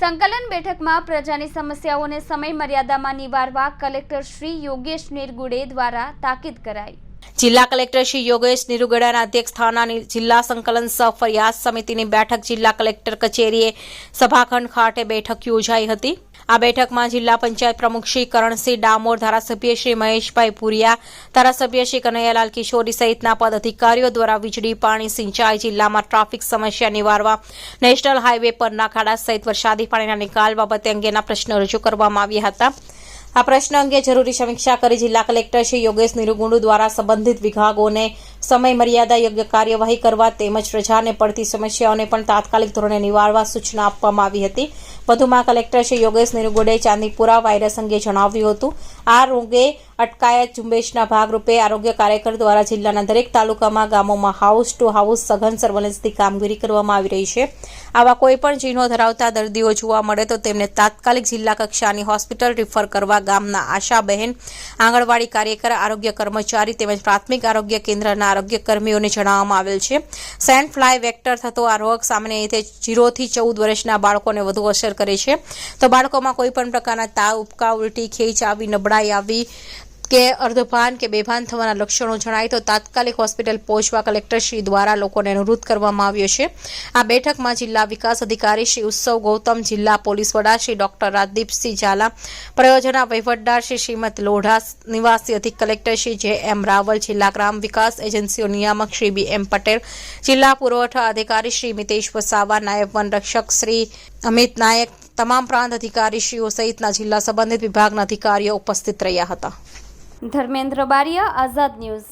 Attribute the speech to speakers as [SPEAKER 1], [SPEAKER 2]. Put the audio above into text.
[SPEAKER 1] સંકલન બેઠકમાં પ્રજાની સમસ્યાઓને સમય મર્યાદામાં નિવારવા કલેક્ટર શ્રી યોગેશ નિરગુડે દ્વારા તાકીદ કરાઈ.
[SPEAKER 2] જિલ્લા કલેક્ટર શ્રી યોગેશ નિરુગડાના અધ્યક્ષસ્થાના જિલ્લા સંકલન સહ ફરિયાદ સમિતિની બેઠક જિલ્લા કલેક્ટર કચેરીએ સભાખંડ ખાતે બેઠક યોજાઈ હતી. આ બેઠકમાં જિલ્લા પંચાયત પ્રમુખ શ્રી કરણસિંહ ડામોર, ધારાસભ્ય શ્રી મહેશભાઈ પુરિયા ધારાસભ્ય શ્રી કનૈયાલાલ કિશોરી સહિતના પદ અધિકારીઓ દ્વારા વીજળી, પાણી સિંચાઈ જિલ્લામાં ટ્રાફિક સમસ્યા નિવારવા, નેશનલ હાઈવે પરના ખાડા સહિત વરસાદી પાણીના નિકાલ બાબતે અંગેના પ્રશ્નો રજૂ કરવામાં આવ્યા હતા. આ પ્રશ્ન અંગે જરૂરી સમીક્ષા કરી જિલ્લા કલેક્ટર શ્રી યોગેશ નિરુગુંડુ દ્વારા સંબંધિત વિભાગોને સમય મર્યાદા યોગ્ય કાર્યવાહી કરવા તેમજ પ્રજાને પડતી સમસ્યાઓને પણ તાત્કાલિક ધોરણે નિવારવા સૂચના આપવામાં આવી હતી. વધુમાં કલેક્ટર શ્રી યોગેશ નિરુગુંડે ચાંદીપુરા વાયરસ અંગે જણાવ્યું હતું. આ રોગે અટકાયત ઝુંબેશના ભાગરૂપે આરોગ્ય કાર્યકર દ્વારા જિલ્લાના દરેક તાલુકામાં ગામોમાં હાઉસ ટુ હાઉસ સઘન સર્વેલન્સની કામગીરી કરવામાં આવી રહી છે. આવા કોઈપણ ચિહ્નો ધરાવતા દર્દીઓ જોવા મળે તો તેમને તાત્કાલિક જિલ્લા કક્ષાની હોસ્પિટલ રિફર કરવા ગામના આશાબહેન, આંગણવાડી કાર્યકર, આરોગ્ય કર્મચારી તેમજ પ્રાથમિક આરોગ્ય કેન્દ્રના આરોગ્ય કર્મીઓને જણાવવામાં આવેલ છે. સેન્ડ ફ્લાય વેક્ટર થતો આ રોગ સામાન્ય રીતે જીરોથી ચૌદ વર્ષના બાળકોને વધુ અસર કરે છે. તો બાળકોમાં કોઈપણ પ્રકારના તાવ ઉપકા ઉલટી, ખેંચ, આવી નબળાઈ, આવી કે અર્ધભાન કે બેભાન થવાના લક્ષણો જણાય તો તાત્કાલિક હોસ્પિટલ પહોંચવા કલેક્ટરશ્રી દ્વારા લોકોને અનુરોધ કરવામાં આવ્યો છે. આ બેઠકમાં જિલ્લા વિકાસ અધિકારી શ્રી ઉત્સવ ગૌતમ, જિલ્લા પોલીસ વડા શ્રી ડોક્ટર રાજદીપસિંહ ઝાલા, પ્રયોજના વહીવટદાર શ્રી શ્રીમત લોઢા નિવાસી અધિક કલેક્ટર શ્રી જે એમ રાવલ, જિલ્લા ગ્રામ વિકાસ એજન્સીઓ નિયામક શ્રી બી એમ પટેલ, જિલ્લા પુરવઠા અધિકારી શ્રી મિતેશ વસાવા, નાયબ વન રક્ષક શ્રી અમિત નાયક, તમામ પ્રાંત અધિકારીશ્રીઓ સહિતના જિલ્લા સંબંધિત વિભાગના અધિકારીઓ ઉપસ્થિત રહ્યા હતા.
[SPEAKER 1] ધર્મેન્દ્ર બારીયા આઝાદ ન્યૂઝ.